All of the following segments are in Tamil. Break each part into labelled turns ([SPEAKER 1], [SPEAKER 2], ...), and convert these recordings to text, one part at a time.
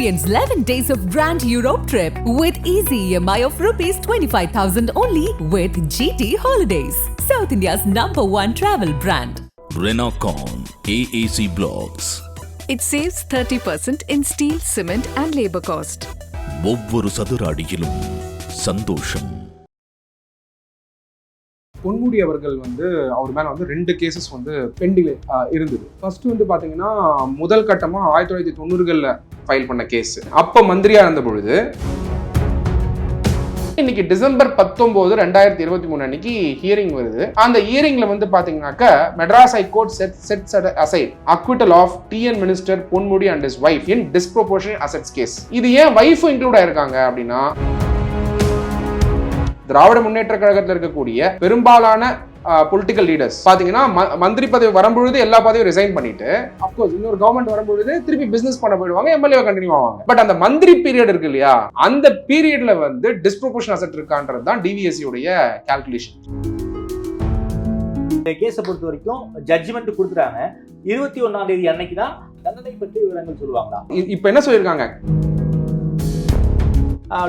[SPEAKER 1] Experience 11 days of Grand Europe trip with easy EMI of rupees 25,000 only with GT Holidays, South India's number one travel brand.
[SPEAKER 2] Renocon AAC Blocks
[SPEAKER 3] It saves 30% in steel, cement, and labor cost.
[SPEAKER 2] ஒவ்வொரு சதுர அடியிலும் சந்தோஷம்
[SPEAKER 4] பொன்முடி அவர்கள் வந்து அவர் மேலே வந்து ரெண்டு கேசஸ் வந்து பெண்டிங் இருந்தது. ஃபர்ஸ்ட் வந்து பார்த்தீங்கன்னா முதல் கட்டமாக ஆயிரத்தி தொள்ளாயிரத்தி தொண்ணூறுகளில் ஃபைல் பண்ண கேஸ் அப்போ மந்திரியாக இருந்த பொழுது இன்னைக்கு டிசம்பர் பத்தொன்பது ரெண்டாயிரத்தி இருபத்தி மூணு அன்னைக்கு ஹியரிங் வருது. அந்த ஹியரிங்ல வந்து பாத்தீங்கன்னாக்க Madras high court set set aside acquittal of TN minister Ponmudi and his wife in disproportion assets case இது ஏன் ஒய்ஃபும் இன்க்ளூட் ஆயிருக்காங்க அப்படின்னா திராவிட முன்னேற்ற கழகத்தில் இருக்கக்கூடிய பெரும்பாலான பொலிட்டிக்கல் லீடர்ஸ் பாத்தீங்கன்னா மந்திரி பதவி வரும்பொழுது எல்லா பதவியும் ரிசைன் பண்ணிட்டு அப்கோர்ஸ் இன்னொரு கவர்மெண்ட் வரும்பொழுது திருப்பி பிசினஸ் பண்ண போயிடுவாங்க எம்எல்ஏ கண்டினியூ ஆவாங்க. பட் அந்த மந்திரி பீரியட் இருக்கு இல்லையா அந்த பீரியட்ல வந்து டிஸ்ப்ரொபோர்ஷன் அசெட் இருக்கான்றது தான் டிவிஎஸ்சி உடைய கால்குலேஷன்
[SPEAKER 5] இந்த கேஸை பொறுத்த வரைக்கும் ஜட்ஜ்மெண்ட் கொடுத்துட்டாங்க. இருபத்தி ஒன்னாம் தேதி அன்னைக்கு தான் தண்டனை பற்றி விவரங்கள் சொல்லுவாங்களா?
[SPEAKER 4] இப்போ என்ன சொல்லியிருக்காங்க?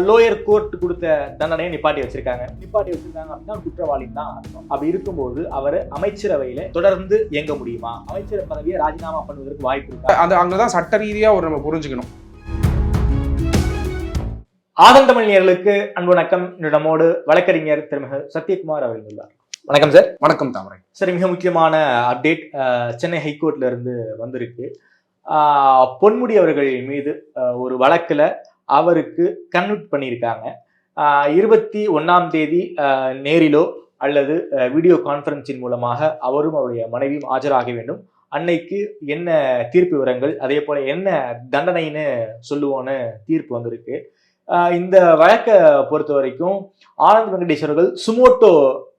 [SPEAKER 5] லோயர் கோர்ட் கொடுத்த தண்டனையை நிப்பாட்டி வச்சிருக்காங்க. நிப்பாட்டி வச்சிருக்காங்க அப்படின்னா குற்றவாளின்னு தான் அர்த்தம். அப்படி இருக்கும்போது அவர் அமைச்சரவையில தொடர்ந்து இயங்க முடியுமா? அமைச்சர் பதவியை ராஜினாமா பண்ணுவதற்கு வாய்ப்பு இருக்கா?
[SPEAKER 4] அது அங்கதான் சட்ட ரீதியா ஒரு நம்ம புரிஞ்சுக்கணும்.
[SPEAKER 5] ஆதந்தமிழ்நேயர்களுக்கு அன்பு வணக்கம். நம்மோடு வழக்கறிஞர் திருமிகு சத்யகுமார் அவர்கள் உள்ளார். வணக்கம் சார்.
[SPEAKER 4] வணக்கம் தாமரை.
[SPEAKER 5] சரி மிக முக்கியமான அப்டேட் சென்னை ஹைகோர்ட்ல இருந்து வந்திருக்கு. பொன்முடி அவர்கள் மீது ஒரு வழக்குல அவருக்கு கன்வெர்ட் பண்ணியிருக்காங்க. இருபத்தி ஒன்றாம் தேதி நேரிலோ அல்லது வீடியோ கான்ஃபரன்ஸின் மூலமாக அவரும் அவருடைய மனைவியும் ஆஜராக வேண்டும். அன்னைக்கு என்ன தீர்ப்பு விவரங்கள் அதே போல என்ன தண்டனைன்னு சொல்லுவோன்னு தீர்ப்பு வந்திருக்கு. இந்த வழக்கை பொறுத்த வரைக்கும் ஆனந்த் வெங்கடேஸ்வரர்கள் சுமோட்டோ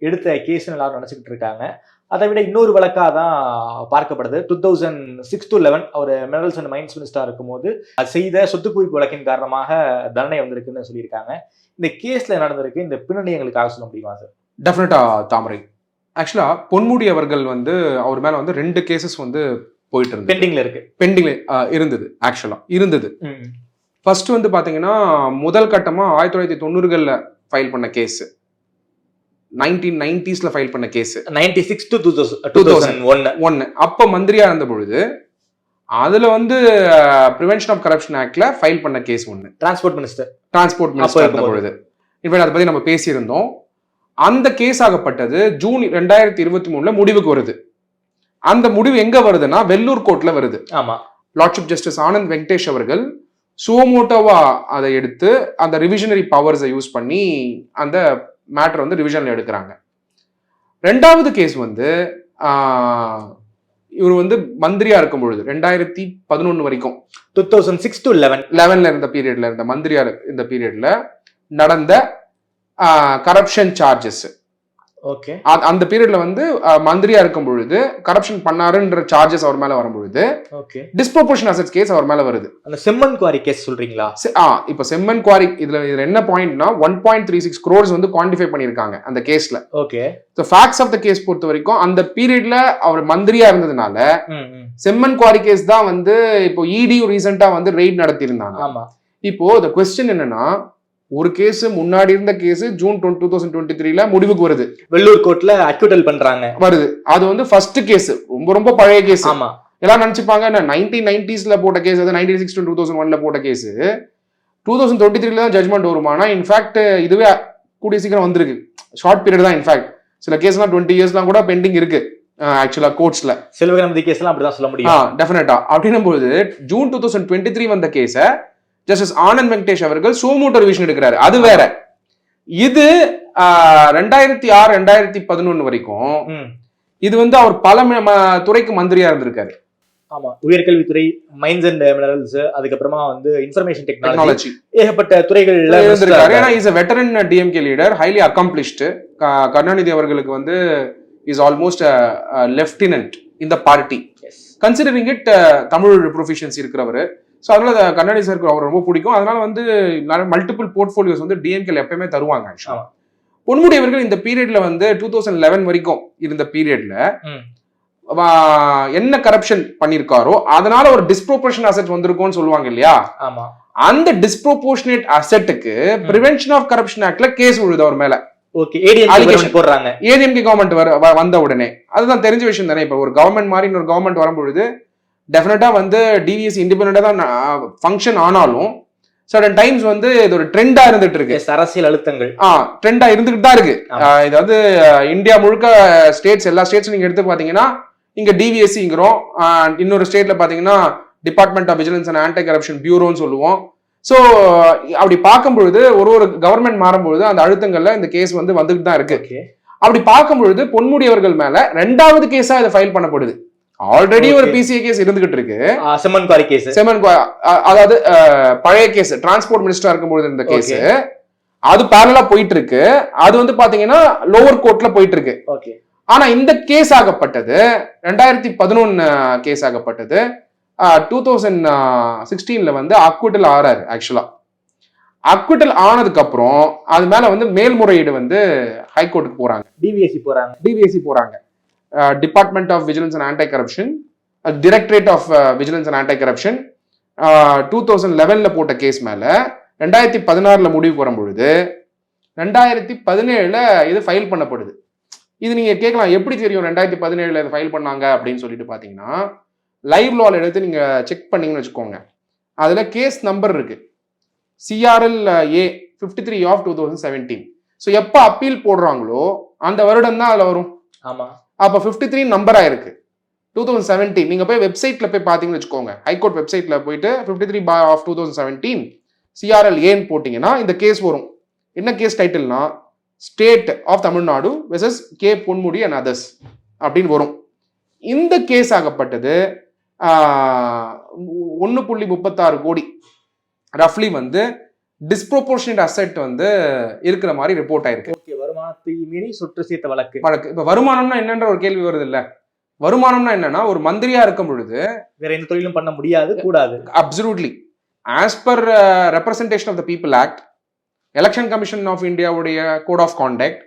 [SPEAKER 5] எடுத்த கேஸ்ன்னு எல்லாரும் நினச்சிக்கிட்டு இருக்காங்க. அதை விட இன்னொரு வழக்காக தான் பார்க்கப்படுது. Two thousand six to eleven our minerals and mines minister இருக்கும்போது அது செய்த சொத்து குவிப்பு வழக்கின் காரணமாக தண்டனை வந்திருக்குன்னு சொல்லியிருக்காங்க. இந்த கேஸ்ல நடந்திருக்கு. இந்த பின்னணி எங்களுக்காக சொல்ல முடியுமா சார்
[SPEAKER 4] டெஃபினட்டா தாமரை. ஆக்சுவலா பொன்முடி அவர்கள் வந்து அவர் மேல வந்து ரெண்டு கேசஸ் வந்து போயிட்டு இருந்தது.
[SPEAKER 5] பெண்டிங்ல இருக்கு.
[SPEAKER 4] பெண்டிங்ல இருந்தது ஆக்சுவலா இருந்தது. ஃபர்ஸ்ட் வந்து பாத்தீங்கன்னா முதல் கட்டமா ஆயிரத்தி தொள்ளாயிரத்தி தொண்ணூறுகள்ல ஃபைல் பண்ண கேஸ் நைன்டீன் நைன்டிஸ்ல ஃபைல் பண்ண case
[SPEAKER 5] ninety six to two thousand two thousand ஒன்னு
[SPEAKER 4] ஒன்னு. அப்ப மந்திரியா இருந்த பொழுது அதுல வந்து ப்ரிவென்ஷன் ஆஃப் கரப்ஷன் ஆக்ட்ல ஃபைல் பண்ண கேஸ் ஒன்னு.
[SPEAKER 5] டிரான்ஸ்போர்ட் மினிஸ்டர்
[SPEAKER 4] டிரான்ஸ்போர்ட் மினிஸ்டர் இருந்த. பொழுது. இன்ஃபேக்ட் அதை பத்தி நம்ம பேசியிருந்தோம். அந்த கேஸ் ஆகப்பட்டது ஜூன் ரெண்டாயிரத்தி இருபத்தி மூணுல முடிவுக்கு வருது. அந்த முடிவு எங்க வருதுன்னா வெள்ளூர் கோர்ட்ல வருது.
[SPEAKER 5] ஆமா.
[SPEAKER 4] லார்ட்ஷிப் ஜஸ்டிஸ் ஆனந்த் வெங்கடேஷ் அவர்கள் சுவமோட்டோவா அதை எடுத்து அந்த ரிவிஷனரி பவர்ஸை யூஸ் பண்ணி அந்த மேட்டர் வந்து ரிவிஷன்ல எடுக்கிறாங்க. ரெண்டாவது கேஸ் வந்து இவர் வந்து மந்திரியா இருக்கும் பொழுது ரெண்டாயிரத்தி பதினொன்னு வரைக்கும்
[SPEAKER 5] two thousand six to eleven
[SPEAKER 4] லெவன்ல இருந்த பீரியட்ல இருந்த மந்திரியா இந்த பீரியட்ல நடந்த கரப்ஷன் சார்ஜஸ் அந்த பீரியட்ல வந்து மந்திரியா இருக்கும் பொழுது கரப்ஷன் பண்ணாருன்ற சார்ஜஸ் அவர் மேல வரும் பொழுது
[SPEAKER 5] ஓகே
[SPEAKER 4] டிஸ்ப்ரோபோர்ஷன் அசட்ஸ் கேஸ் அவர் மேல வருது.
[SPEAKER 5] அந்த செம்மன் குவாரி கேஸ் சொல்றீங்களா?
[SPEAKER 4] ஆ இப்போ செம்மன் குவாரி இதுல இதுல என்ன பாயிண்ட்னா one point three six crores வந்து குவான்டிஃபை பண்ணியிருக்காங்க அந்த கேஸ்ல
[SPEAKER 5] okay
[SPEAKER 4] so facts of the case பொறுத்த வரைக்கும் அந்த பீரியட்ல அவர் மந்திரியா இருந்ததுனால. செம்மன் குவாரி கேஸ் தான் வந்து இப்போ இடியும் ரீசெண்டா வந்து ரெய்ட் நடத்தியிருந்தாங்க.
[SPEAKER 5] ஆமா.
[SPEAKER 4] இப்போ the கொஸ்டின் என்னன்னா ஒரு கேஸ் முன்னாடி இருந்த case June two thousand twenty த்ரீல முடிவுக்கு வருது.
[SPEAKER 5] வெள்ளூர் கோர்ட்ல அக்யூட்டல் பண்றாங்க.
[SPEAKER 4] வருது. அது வந்து ஃபர்ஸ்ட் கேஸ். ரொம்ப ரொம்ப பழைய கேஸ்.
[SPEAKER 5] ஆமா.
[SPEAKER 4] எல்லாம் நினைச்சுப்பாங்க நைன்டீன் நைன்டிஸ்ல போட்ட கேஸ் அது நைன்டீன் சிக்ஸ் டூ தௌசண்ட் ஒன்ல போட்ட கேஸ். டூ தௌசண்ட் டுவெண்ட்டி த்ரீல தான் ஜட்மெண்ட் வருமானா இன்ஃபேக்ட் இதுவே கூடிய சீக்கிரம் வந்திருக்கு. ஷார்ட் பீரியட் தான் இன்ஃபேக்ட் சில கேஸ்லாம் டுவெண்ட்டி இயர்ஸ்லாம் கூட பெண்டிங் இருக்கு ஆக்சுவலா கோர்ட்ஸ்ல
[SPEAKER 5] செல்வகணபதி கேஸ் எல்லாம் அப்படிதான் சொல்ல முடியும்.
[SPEAKER 4] டெஃபினட்டா அப்படின்னும் போது June two thousand twenty three வந்த கேஸ ஜஸ்டிஸ் ஆனந்த் வெங்கடேஷ் அவர்கள் சோமோட்டோ ரிவிஷன் எடுக்கிறாரு. அது வேற. இது ரெண்டாயிரத்தி ஆறு ரெண்டாயிரத்தி பதினொன்னு வரைக்கும். இது வந்து அவர் பல துறைக்கு மந்திரியா இருந்திருக்காரு.
[SPEAKER 5] ஆமா. உயர்கல்வித்துறை மைன்ஸ் அண்ட் மினரல்ஸ் அதுக்கப்புறமா வந்து இன்ஃபர்மேஷன் டெக்னாலஜி ஏகப்பட்ட துறைகள்ல
[SPEAKER 4] இருந்திருக்காரு. ஏன்னா is veteran DMK leader highly accomplished Karunanidhi அவர்களுக்கு வந்து இஸ் ஆல்மோஸ்ட் லெப்டினன்ட் இந்த party considering it Tamil proficiency இருக்கிறவர். ஸோ அதனால அது கருணாநிதி சாருக்கு அவர் ரொம்ப பிடிக்கும். அதனால வந்து மல்டிபிள் போர்ட்ஃபோலியோஸ் வந்து டிஎம்கேல எப்பயுமே தருவாங்க. பொன்முடி அவர்கள் இந்த பீரியட்ல வந்து டூ தௌசண்ட் லெவன் வரைக்கும் இருந்த பீரியட்ல. என்ன கரப்ஷன் பண்ணிருக்காரோ அதனால ஒரு டிஸ்ப்ரோபோர்ஷன் அசெட் வந்திருக்கும்னு சொல்லுவாங்க இல்லையா? அந்த டிஸ்ப்ரோபோர்ஷனேட் அசெட்டுக்கு பிரிவென்ஷன் ஆஃப் கரப்ஷன் ஆக்ட்ல கேஸ் விழுது அவர் மேல.
[SPEAKER 5] போடுறாங்க.
[SPEAKER 4] ஏடிஎம்கே கவர்மெண்ட் வந்த உடனே. அதுதான் தெரிஞ்ச விஷயம் தானே இப்போ ஒரு கவர்மெண்ட் மாதிரி இன்னொரு கவர்மெண்ட் வரும்பொழுது டெஃபினட்டா வந்து டிவிஎஸ் இண்டிபெண்டா தான் ஃபங்க்ஷன் ஆனாலும் சர்டன் டைம்ஸ் வந்து இது ஒரு ட்ரெண்டா இருந்துட்டு இருக்கு
[SPEAKER 5] அரசியல் அழுத்தங்கள்.
[SPEAKER 4] ஆ ட்ரெண்டா இருந்துகிட்டு தான் இருக்கு இது வந்து இந்தியா முழுக்க ஸ்டேட்ஸ் எல்லா ஸ்டேட்ஸ் நீங்க எடுத்து பாத்தீங்கன்னா இங்க டிவிஎஸ்சிங்கிறோம் இன்னொரு ஸ்டேட்ல பாத்தீங்கன்னா department of vigilance and anti corruption பியூரோன்னு சொல்லுவோம். ஸோ அப்படி பார்க்கும்பொழுது ஒரு ஒரு கவர்மெண்ட் மாறும்பொழுது அந்த அழுத்தங்கள்ல இந்த கேஸ் வந்து வந்துகிட்டு தான் இருக்கு அப்படி பார்க்கும்பொழுது பொன்முடி அவர்கள் மேல ரெண்டாவது கேஸா இதை ஃபைல் பண்ணப்படுது. ஆல்ரெடி ஒரு. பிசிஏ கேஸ் இருந்துகிட்டு இருக்கு
[SPEAKER 5] செம்மன் குவாரி கேஸ்
[SPEAKER 4] செமன் அதாவது பழைய கேஸ் டிரான்ஸ்போர்ட் மினிஸ்டரா இருக்கும்போது இருந்த கேஸ் அது பேரலா போயிட்டு இருக்கு அது வந்து பாத்தீங்கன்னா லோவர் கோர்ட்ல போயிட்டு இருக்கு ஆனா இந்த கேஸ் ஆகப்பட்டது ரெண்டாயிரத்தி பதினொன்னு கேஸ் ஆகப்பட்டது. டூ தௌசண்ட் சிக்ஸ்டீன்ல வந்து அக்விட்டல் ஆறாரு ஆக்சுவலா அக்விட்டல் ஆனதுக்கு அப்புறம் அது மேல வந்து மேல்முறையீடு வந்து ஹைகோர்ட்டுக்கு போறாங்க.
[SPEAKER 5] டிவிஎஸ்சி போறாங்க.
[SPEAKER 4] டிவிஎஸ்சி போறாங்க. Department of vigilance and anti corruption directorate of vigilance and anti corruption two thousand லெவனில் போட்ட கேஸ் மேலே ரெண்டாயிரத்தி பதினாறில் முடிவு வரும்பொழுது ரெண்டாயிரத்தி பதினேழில் இது ஃபைல் பண்ணப்படுது. இது நீங்கள் கேட்கலாம் எப்படி தெரியும் ரெண்டாயிரத்தி பதினேழில் இது ஃபைல் பண்ணாங்க அப்படின்னு சொல்லிட்டு பார்த்தீங்கன்னா லைவ் லால் எடுத்து நீங்கள் செக் பண்ணீங்கன்னு வச்சுக்கோங்க. அதில் கேஸ் நம்பர் இருக்குது CRL A fifty three of two thousand seventeen so எப்போ அப்பீல் போடுறாங்களோ அந்த வருடம் தான் அதில் வரும்.
[SPEAKER 5] ஆமாம்
[SPEAKER 4] அப்போ ஃபிஃப்டி த்ரீ நம்பராக இருக்கு டூ தௌசண்ட் செவன்டீன் நீங்கள் போய் வெப்சைட்டில் போய் பார்த்தீங்கன்னு வச்சுக்கோங்க. ஹைகோர்ட் வெப்சைட்டில் போயிட்டு ஃபிஃப்டி த்ரீ பா of two thousand seventeen CRL ஏன்னு போட்டிங்கன்னா இந்த கேஸ் வரும். என்ன case டைட்டில்னா state of Tamil Nadu versus K Ponmudi and others அப்படின்னு வரும். இந்த கேஸ் ஆகப்பட்டது ஒன்று புள்ளி முப்பத்தாறு கோடி. ரஃப்லி வந்து டிஸ்ப்ரோபோர்ஷனேட் அசெட் வந்து இருக்கிற மாதிரி ரிப்போர்ட் ஆயிருக்கு.
[SPEAKER 5] வருமானத்தை மீறி சொற்று சேர்த்த வழக்கு.
[SPEAKER 4] வழக்கு. இப்ப வருமானம்னா என்னன்ற ஒரு கேள்வி வருது இல்ல வருமானம்னா என்னன்னா ஒரு மந்திரியா இருக்கும் பொழுது
[SPEAKER 5] வேற எந்த தொழிலும் பண்ண முடியாது கூடாது.
[SPEAKER 4] Absolutely as per representation of the people act election commission of இந்தியாவுடைய கோட் ஆஃப் கான்டாக்ட்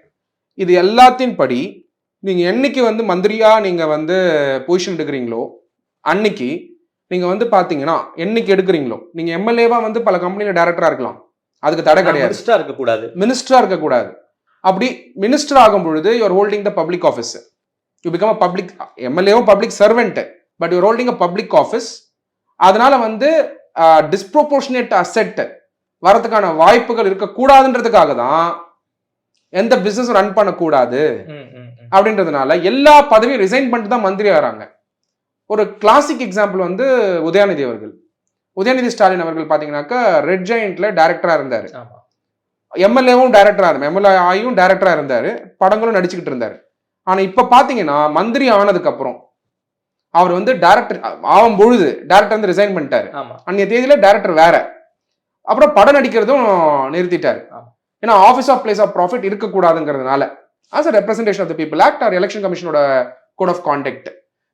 [SPEAKER 4] இது எல்லாத்தின் படி நீங்க என்னைக்கு வந்து மந்திரியா நீங்க வந்து பொசிஷன் எடுக்கிறீங்களோ அன்னைக்கு நீங்க வந்து பாத்தீங்கன்னா என்னைக்கு எடுக்கிறீங்களோ நீங்க எம்எல்ஏவா வந்து பல கம்பெனில டைரக்டரா இருக்கலாம். அதுக்கு தடை கிடையாது.
[SPEAKER 5] மினிஸ்டரா இருக்க கூடாது
[SPEAKER 4] மினிஸ்டரா இருக்கக்கூடாது. அப்படி மினிஸ்டர் ஆகும் பொழுது you're holding the public office you become a public எம்எல்ஏவும் public servant but you're holding a public office அதனால வந்து டிஸ்ப்ரோபோர்ஷனேட் அசெட் வரதுக்கான வாய்ப்புகள் இருக்கக்கூடாதுன்றதுக்காக தான் எந்த பிசினஸ் ரன் பண்ணக்கூடாது. அப்படின்றதுனால எல்லா பதவியும் ரிசைன் பண்ணிட்டு தான் மந்திரி ஆகிறாங்க. ஒரு கிளாசிக் எக்ஸாம்பிள் வந்து உதயாநிதி அவர்கள். உதயநிதி ஸ்டாலின் அவர்கள் பார்த்தீங்கன்னாக்கா ரெட் ஜெயிண்ட்ல டைரக்டரா இருந்தார். எம்எல்ஏவும் டைரக்டரா இருந்தார் எம்எல்ஏ ஆயும் டைரக்டரா இருந்தாரு. படங்களும் நடிச்சுக்கிட்டு இருந்தாரு. ஆனா இப்ப பாத்தீங்கன்னா மந்திரி ஆனதுக்கு அப்புறம் அவர் வந்து டைரக்டர் ஆகும் பொழுது டைரக்டர் வந்து ரிசைன் பண்ணிட்டாரு. அன்றைய தேதியில டைரக்டர் வேற. அப்புறம் படம் நடிக்கிறதும் நிறுத்திட்டாரு. ஏன்னா office of place of profit இருக்கக்கூடாதுங்கிறதுனால as a representation of the people act or election கமிஷனோட code of conduct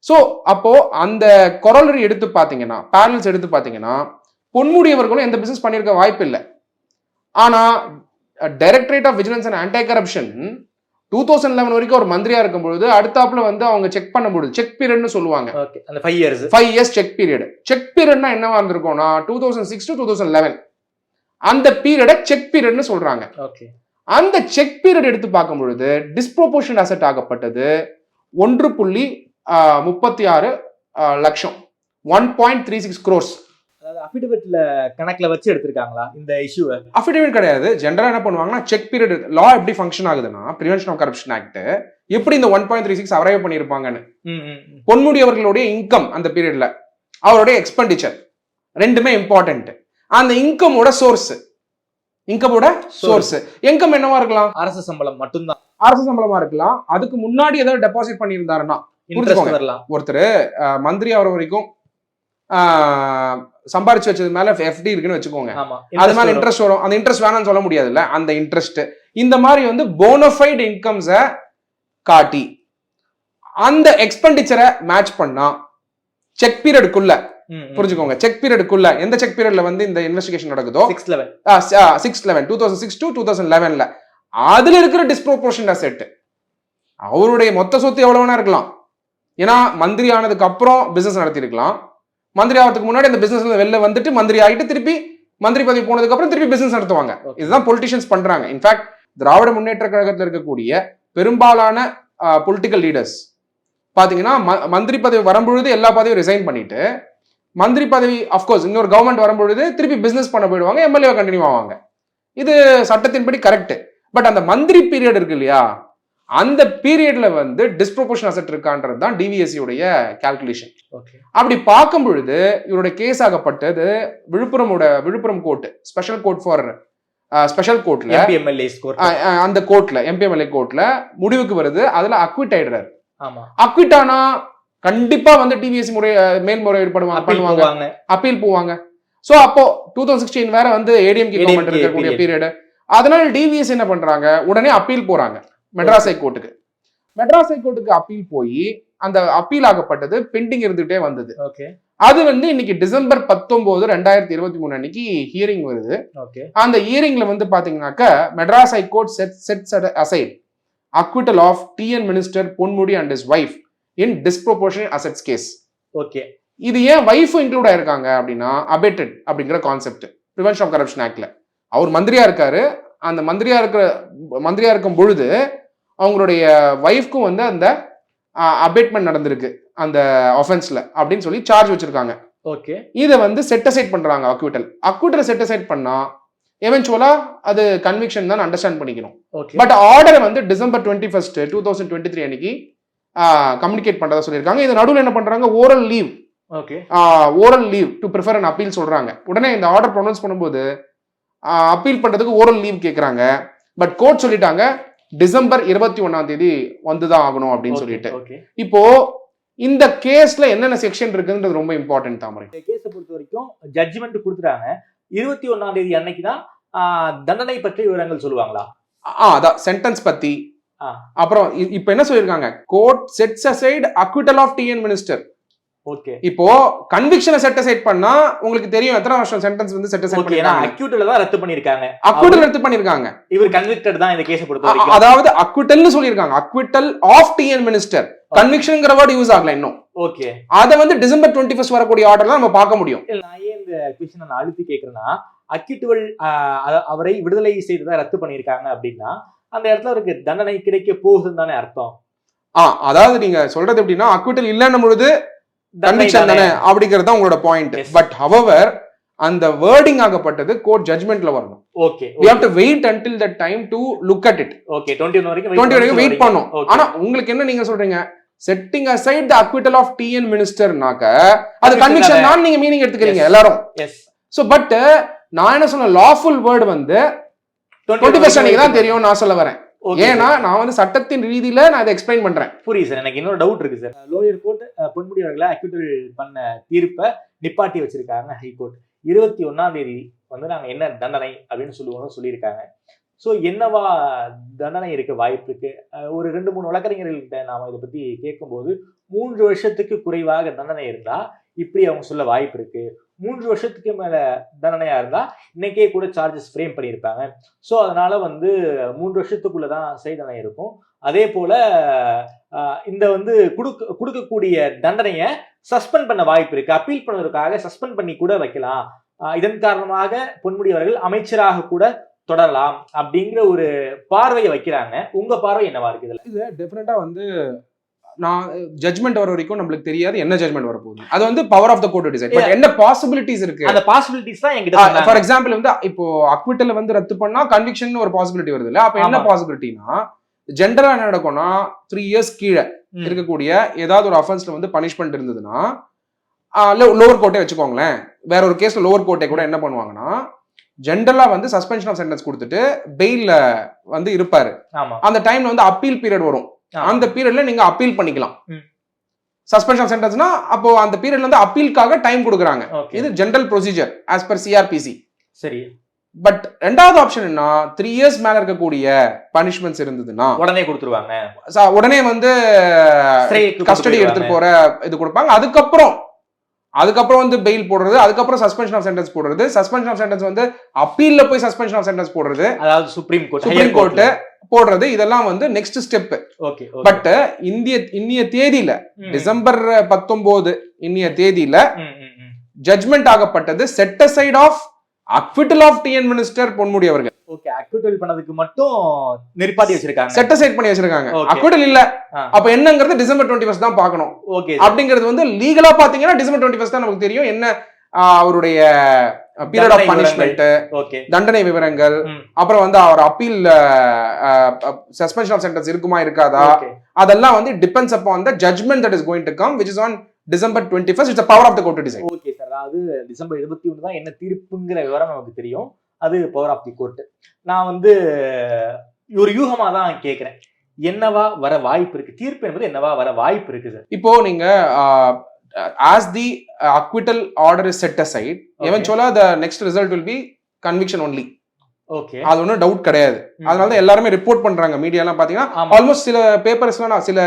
[SPEAKER 4] so அப்போ அந்த கொரலரி எடுத்து பார்த்தீங்கன்னா பேனல்ஸ் எடுத்து பார்த்தீங்கன்னா பொன்முடியவர்களும் எந்த பிசினஸ் பண்ணியிருக்க வாய்ப்பு இல்லை ஆனா directorate of vigilance and anti corruption two thousand eleven வரைக்கும் ஒரு மந்திரியா இருக்கும் பொழுது அடுத்தாப்புல வந்து அவங்க செக் பண்ண முடியுது. செக் பீரியட்னு சொல்லுவாங்க.
[SPEAKER 5] அந்த five years
[SPEAKER 4] five years check period check பீரியட்னா என்னவா இருந்திருக்கும்னா two thousand six to two thousand eleven அந்த பீரியடை செக் பீரியட்னு சொல்றாங்க.
[SPEAKER 5] ஓகே
[SPEAKER 4] அந்த செக் பீரியட் எடுத்து பார்க்கும் பொழுது டிஸ்ப்ரோபோர்ஷன் அசெட் ஆகப்பட்டது ஒன்று புள்ளி முப்பத்தி ஆறு லட்சம். One point three six crores
[SPEAKER 5] அதாவது அபிடவிட்ல கணக்குல வச்சு எடுத்திருக்காங்களா இந்த இஷ்யூவை
[SPEAKER 4] அஃபிடேவிட் கிடையாது. ஜென்ரலா என்ன பண்ணுவாங்கன்னா செக் பீரியட் லா எப்படி ஃபங்க்ஷன் ஆகுதுன்னா பிரிவென்ஷன் ஆஃப் கரப்ஷன் ஆக்ட் எப்படி இந்த one point three six arrive பண்ணியிருப்பாங்கன்னு. Ponmudi அவர்களுடைய இன்கம் அந்த பீரியட்ல அவருடைய எக்ஸ்பெண்டிச்சர் ரெண்டுமே இம்பார்ட்டன்ட் அந்த இன்கமோட சோர்ஸ் இன்கமோட சோர்ஸ் இன்கம் என்னவா இருக்கலாம்?
[SPEAKER 5] அரசு சம்பளம் மட்டும்தான்.
[SPEAKER 4] அரசு சம்பளமா இருக்கலாம். அதுக்கு முன்னாடி ஏதாவது டெபாசிட் பண்ணியிருந்தாருன்னா ஒருத்தர் மந்திரி ஆகிற வரைக்கும் சம்பாரிச்சு வச்சது மேல எஃப்டி இருக்குன்னு வச்சுக்கோங்க. அது மேல. இன்ட்ரெஸ்ட் வரும். அந்த இன்ட்ரெஸ்ட் வேணாம்னு சொல்ல முடியாதுல்ல? அந்த இன்ட்ரெஸ்ட் இந்த மாதிரி வந்து போனஃபைடு இன்கம்ஸை காட்டி அந்த எக்ஸ்பெண்டிச்சரை மேட்ச் பண்ணா செக் பீரியடுக்குள்ள. புரிஞ்சுக்கோங்க. செக் பீரியடுக்குள்ள எந்த செக் பீரியட்ல வந்து இந்த இன்வெஸ்டிகேஷன் நடக்குதோ?
[SPEAKER 5] Six level
[SPEAKER 4] six eleven two thousand six to two thousand லெவன்ல அதுல இருக்கிற டிஸ்ப்ரோபோர்ஷன் அசெட் அவருடைய மொத்த சொத்து எவ்வளவு வேணா இருக்கலாம். ஏன்னா மந்திரி ஆனதுக்கு அப்புறம் பிசினஸ் நடத்தியிருக்கலாம். மந்திரி ஆகிறதுக்கு முன்னாடி அந்த பிசினஸ்ல வெளில வந்துட்டு மந்திரி ஆகிட்டு திருப்பி மந்திரி பதவி போனதுக்கு அப்புறம் திருப்பி பிசினஸ் நடத்துவாங்க. இதுதான் பொலிட்டிஷியன்ஸ் பண்றாங்க. இன்ஃபேக்ட் திராவிட முன்னேற்ற கழகத்தில் இருக்கக்கூடிய பெரும்பாலான பொலிட்டிக்கல் லீடர்ஸ் பாத்தீங்கன்னா மந்திரி பதவி வரும்பொழுது எல்லா பதவியும் ரிசைன் பண்ணிட்டு மந்திரி பதவி அஃப்கோர்ஸ் இன்னொரு கவர்மெண்ட் வரும்பொழுது திருப்பி பிசினஸ் பண்ண போயிடுவாங்க எம்எல்ஏ கண்டினியூ ஆவாங்க. இது சட்டத்தின்படி கரெக்ட் பட் அந்த மந்திரி பீரியட் இருக்கு இல்லையா? அந்த பீரியட்ல வந்து டிஸ்ப்ரொபோர்ஷன் அசெட் இருக்கான்றது தான் டிவிஎஸ்சி உடைய கால்குலேஷன் அப்படி பார்க்கும் பொழுது இவருடைய கேஸ் ஆகப்பட்டது விழுப்புரமோட Villupuram court special court for special கோர்ட்ல
[SPEAKER 5] எம்எல்ஏ
[SPEAKER 4] அந்த கோர்ட்ல எம்பிஎம்எல்ஏ கோர்ட்ல முடிவுக்கு வருது அதுல அக்விட் ஆயிடுறாரு. அக்விட் ஆனா கண்டிப்பா வந்து டிவிஎஸ்சி முறை அஹ், மேல்முறையீடு பண்ணுவாங்க
[SPEAKER 5] அப்பீல்
[SPEAKER 4] பண்ணுவாங்க.
[SPEAKER 5] போவாங்க.
[SPEAKER 4] அப்பீல் போவாங்க. சோ அப்போ டூ தௌசண்ட் சிக்ஸ்டீன் வேற வந்து
[SPEAKER 5] ADMK
[SPEAKER 4] கவர்மெண்ட் இருக்கக்கூடிய பீரியட் அதனால டிவிஎஸ் என்ன பண்றாங்க? உடனே அப்பீல் போறாங்க. மெட்ராஸ் ஹைகோர்ட்டுக்கு மெட்ராஸ் ஹைகோர்ட்டுக்கு அப்பீல் போய் அந்த அப்பீல் ஆகப்பட்டது பெண்டிங் இருந்துகிட்டே வந்தது.
[SPEAKER 5] ஓகே
[SPEAKER 4] அது வந்து இன்னைக்கு டிசம்பர் பத்தொன்பது ரெண்டாயிரத்தி இருபத்தி மூணு அன்னைக்கு ஹியரிங் வருது.
[SPEAKER 5] ஓகே
[SPEAKER 4] அந்த ஹியரிங்ல வந்து பாத்தீங்கன்னாக்க Madras high court set set aside acquittal of TN minister Ponmudi and his wife in disproportion assets
[SPEAKER 5] case okay
[SPEAKER 4] இது ஏன் ஒய்ஃபும் இன்க்ளூட் ஆயிருக்காங்க அப்படின்னா அபேட்டட் அப்படிங்கிற கான்செப்ட் ப்ரிவென்ஷன் ஆஃப் கரப்ஷன் ஆக்ட்ல அவர் மந்திரியா இருக்காரு. அந்த மந்திரியா இருக்கிற மந்திரியா இருக்கும் பொழுது அவங்களுடைய ஒய்ஃப்க்கும் வந்து அந்த அபேட்மெண்ட் நடந்திருக்கு. அந்த ஒஃபென்ஸ்ல அப்படின்னு சொல்லி சார்ஜ் வச்சிருக்காங்க.
[SPEAKER 5] ஓகே.
[SPEAKER 4] இதை வந்து செட் அசைட் பண்றாங்க அக்விட்டல் அக்விட்டலை செட் அசைட் பண்ணா எவென்ச்சுவலா அது கன்விக்ஷன் தான் அண்டர்ஸ்டாண்ட் பண்ணிக்கணும். பட் ஆர்டரை வந்து December twenty first two thousand twenty three அன்னைக்கு கம்யூனிகேட் பண்றதா சொல்லியிருக்காங்க. இது நடுவில் என்ன பண்றாங்க? Oral leave
[SPEAKER 5] okay.
[SPEAKER 4] Oral leave to prefer an appeal சொல்றாங்க. உடனே இந்த ஆர்டர் ப்ரொனவுன்ஸ் பண்ணும்போது அப்பீல் பண்றதுக்கு ஓரல் லீவ் கேக்குறாங்க. பட் கோர்ட் சொல்லிட்டாங்க டிசம்பர் இருபத்தி ஒண்ணாம் தேதி வந்துதான் ஆகணும் அப்படின்னு சொல்லிட்டு. இப்போ இந்த கேஸ்ல என்னென்ன செக்ஷன் இருக்குன்றது ரொம்ப இம்பார்ட்டன்ட் தாமரை.
[SPEAKER 5] கேஸை பொறுத்த வரைக்கும் ஜட்ஜ்மெண்ட் கொடுத்துட்டாங்க. இருபத்தி ஒண்ணாம் தேதி அன்னைக்கு தான் தண்டனை பற்றி விவரங்கள் சொல்லுவாங்களா?
[SPEAKER 4] ஆ அதான் சென்டென்ஸ் பத்தி. அப்புறம் இப்ப என்ன சொல்லியிருக்காங்க? Court sets aside acquittal of TN minister
[SPEAKER 5] okay
[SPEAKER 4] இப்போ கன்விக்ஷனை செட் அசைட் பண்ணா உங்களுக்கு தெரியும் எத்தனை வருஷம் சென்டென்ஸ் வந்து செட் அசைட்
[SPEAKER 5] ஓகே ஏன்னா
[SPEAKER 4] பண்ணிருக்காங்க.
[SPEAKER 5] அக்யூட்ல தான் ரத்து பண்ணிருக்காங்க.
[SPEAKER 4] அக்விட்டல் ரத்து பண்ணிருக்காங்க.
[SPEAKER 5] இவர் கன்விக்டட் தான் இந்த கேஸை பொறுத்த
[SPEAKER 4] அதாவது அக்விட்டல்னு சொல்லியிருக்காங்க. அக்விட்டல் ஆஃப் டிஎன் மினிஸ்டர் கன்விக்ஷன்ங்கிற வேர்டு யூஸ் ஆகல இன்னும்.
[SPEAKER 5] ஓகே
[SPEAKER 4] அதை வந்து டிசம்பர் டுவெண்ட்டி ஃபர்ஸ்ட் வரக்கூடிய ஆர்டர் நம்ம பார்க்க முடியும்.
[SPEAKER 5] நான் ஏன் இந்த கொஸ்டின் நான் அழுத்தி கேட்கறேன்னா அக்யூட்டுவல் அவரை விடுதலை செய்ததா ரத்து பண்ணியிருக்காங்க அப்படின்னா அந்த இடத்துல அவருக்கு தண்டனை கிடைக்க போகுதுன்னு தானே அர்த்தம்.
[SPEAKER 4] ஆ அதாவது நீங்க சொல்றது எப்படின்னா அக்விட்டல் இல்லைன்னும் பொழுது கன்விக்ஷன் தானே. அப்படிங்கிறது உங்களோட பாயிண்ட். பட் ஹவவர் அந்த வேர்டிங் ஆகப்பட்டது கோர்ட் ஜட்மெண்ட்ல வரணும்.
[SPEAKER 5] Okay
[SPEAKER 4] we have to wait until that time to look at it.
[SPEAKER 5] Okay twenty one வரைக்கும்
[SPEAKER 4] டுவெண்ட்டி வரைக்கும் வெயிட் பண்ணும். ஆனா உங்களுக்கு என்ன நீங்க சொல்றீங்க? Setting aside the acquittal of TN மினிஸ்டர்னாக்க அது கன்விக்ஷன்
[SPEAKER 5] தானே.
[SPEAKER 4] நீங்க மீனிங் எடுத்துக்கிறீங்க. எல்லாரும்.
[SPEAKER 5] எஸ்
[SPEAKER 4] சோ பட் நான் என்ன சொன்ன லாஃபுல் வேர்டு வந்து டுவெண்ட்டி ஃபர்ஸ்ட் அன்னைக்கு தான் தெரியும் நான் சொல்ல வரேன். ஏன்னா நான் வந்து சட்டத்தின் ரீதியில நான் இதை எக்ஸ்பிளைன் பண்றேன்.
[SPEAKER 5] புரியுது சார். எனக்கு இன்னொரு டவுட் இருக்கு சார். லோயர் கோர்ட் பொன்முடி அவர்களை அக்யூட்டல் பண்ண தீர்ப்பை நிப்பாட்டி வச்சிருக்காங்க ஹைகோர்ட் இருபத்தி ஒன்னாம் தேதி வந்து நாங்க என்ன தண்டனை அப்படின்னு சொல்லுவோம்னு சொல்லியிருக்காங்க. ஸோ என்னவா தண்டனை இருக்க வாய்ப்பு இருக்கு? ஒரு ரெண்டு மூணு வழக்கறிஞர்கள்கிட்ட நாம இதை பத்தி கேட்கும்போது மூன்று வருஷத்துக்கு குறைவாக தண்டனை இருந்தா இப்படி அவங்க சொல்ல வாய்ப்பு இருக்கு. மூன்று வருஷத்துக்கு மேலே தண்டனையாக இருந்தால் இன்னைக்கே கூட சார்ஜஸ் ஃப்ரேம் பண்ணியிருப்பாங்க. ஸோ அதனால் வந்து மூன்று வருஷத்துக்குள்ளே தான் சிறை தண்டனை இருக்கும். அதே போல் இந்த வந்து கொடுக்க கொடுக்கக்கூடிய தண்டனையை சஸ்பெண்ட் பண்ண வாய்ப்பு இருக்குது அப்பீல் பண்ணுவதற்காக சஸ்பெண்ட் பண்ணி கூட வைக்கலாம். இதன் காரணமாக பொன்முடி அவர்கள் அமைச்சராக கூட தொடரலாம் அப்படிங்கிற ஒரு பார்வையை வைக்கிறாங்க. உங்கள் பார்வை என்னவா இருக்குது இதில்?
[SPEAKER 4] இது டெஃபினட்டா வந்து நான் ஜட்மெண்ட் வர வரைக்கும் நம்மளுக்கு தெரியாது என்ன ஜட்மெண்ட் வர போகுது அது வந்து power of the court decide but என்ன பாசிபிலிட்டிஸ் இருக்கு
[SPEAKER 5] அந்த பாசிபிலிட்டிஸ் தான் என்கிட்ட
[SPEAKER 4] ஃபார்
[SPEAKER 5] சொன்னாங்க.
[SPEAKER 4] எக்ஸாம்பிள் வந்து இப்போ அக்விட்டல் வந்து ரத்து பண்ணா கன்விக்ஷன் ஒரு பாசிபிலிட்டி வருது இல்ல அப்ப என்ன. பாசிபிலிட்டினா ஜென்ரலா என்ன நடக்கும்னா த்ரீ இயர்ஸ் கீழே. இருக்கக்கூடிய ஏதாவது ஒரு அஃபென்ஸ்ல வந்து பனிஷ்மெண்ட் இருந்ததுன்னா லோவர் கோர்ட்டே வச்சுக்கோங்களேன் வேற ஒரு கேஸ்ல லோவர் கோர்ட்டே கூட என்ன பண்ணுவாங்கன்னா ஜென்ரலா வந்து சஸ்பென்ஷன் ஆஃப் சென்டென்ஸ் கொடுத்துட்டு பெயில்ல வந்து இருப்பாரு அந்த டைம்ல வந்து அப்பீல் பீரியட் வரும். அந்த பீரியட்ல நீங்க அப்பீல் பண்ணிக்கலாம். சஸ்பென்ஷன் சென்டென்ஸ்னா அப்போ அந்த பீரியட்ல வந்து அப்பீலுக்காக டைம் கொடுக்குறாங்க. இது general procedure as per CrPC
[SPEAKER 5] சரி.
[SPEAKER 4] பட் ரெண்டாவது ஆப்ஷன் என்ன? த்ரீ இயர்ஸ் மேல இருக்கக்கூடிய பனிஷ்மெண்ட்ஸ் இருந்ததுன்னா
[SPEAKER 5] உடனே கொடுத்துருவாங்க.
[SPEAKER 4] உடனே வந்து கஸ்டடி எடுத்துட்டு போற இது கொடுப்பாங்க. அதுக்கப்புறம் அதுக்கப்புறம் வந்து பெயில் போடுறது அதுக்கப்புறம் சஸ்பென்ஷன் ஆஃப் சென்டென்ஸ் போடுறது. சஸ்பென்ஷன் ஆஃப் சென்டென்ஸ் வந்து அப்பீல்ல போய் சஸ்பென்ஷன் ஆஃப் சென்டென்ஸ் போடுறது.
[SPEAKER 5] அதாவது சுப்ரீம் கோர்ட்
[SPEAKER 4] சுப்ரீம் கோர்ட் போடுறது இதெல்லாம் வந்து நெக்ஸ்ட் ஸ்டெப்
[SPEAKER 5] ஓகே
[SPEAKER 4] பட் இந்திய இன்னிய தேதியில டிசம்பர் பத்தொன்பது இன்னிய தேதியில judgment ஆகப்பட்டது. Set aside of acquittal of TN minister Ponmudi அவர்கள்.
[SPEAKER 5] ஓகே அக்யூட்டல் பண்ணதுக்கு மட்டும் நிற்பாட்டி வச்சிருக்காங்க.
[SPEAKER 4] செட் அசைட் பண்ணி வச்சிருக்காங்க. அக்விட்டல் இல்ல. அப்ப என்னங்கிறது டிசம்பர் டுவெண்ட்டி ஃபர்ஸ்ட் தான் பார்க்கணும்.
[SPEAKER 5] ஓகே
[SPEAKER 4] அப்படிங்கிறது வந்து லீகலா பாத்தீங்கன்னா டிசம்பர் டுவெண்ட்டி ஃபர்ஸ்ட் தான் நமக்கு தெரியும். என்ன அவருடைய பீரியட் ஆஃப் பனிஷ்மெண்ட்
[SPEAKER 5] ஓகே.
[SPEAKER 4] தண்டனை விவரங்கள். அப்புறம் வந்து அவர் அப்பீல் சஸ்பென்ஷன் ஆஃப் சென்டென்ஸ் இருக்குமா இருக்காதா? அதெல்லாம் வந்து depends upon the judgment that is going to come which is on December twenty first it's power of the court decide
[SPEAKER 5] okay sir அதாவது டிசம்பர் இருபத்தி ஒன்று தான் என்ன தீர்ப்புங்கிற விவரம் நமக்கு தெரியும். அது பவர் ஆஃப் தி கோர்ட் நான் வந்து ஒரு யூகமா தான் கேட்கிறேன் என்னவா வர வாய்ப்பு இருக்கு? தீர்ப்பு என்பது என்னவா வர வாய்ப்பு இருக்கு சார்
[SPEAKER 4] இப்போ நீங்க as the acquittal order is set aside
[SPEAKER 5] Okay.
[SPEAKER 4] The next result will be conviction only
[SPEAKER 5] okay
[SPEAKER 4] அது ஒன்றும் டவுட் கிடையாது. அதனால தான் எல்லாருமே ரிப்போர்ட் பண்றாங்க மீடியாலாம் பாத்தீங்கன்னா.
[SPEAKER 5] ஆமா.
[SPEAKER 4] ஆல்மோஸ்ட் சில பேப்பர்ஸ்லாம் நான் சில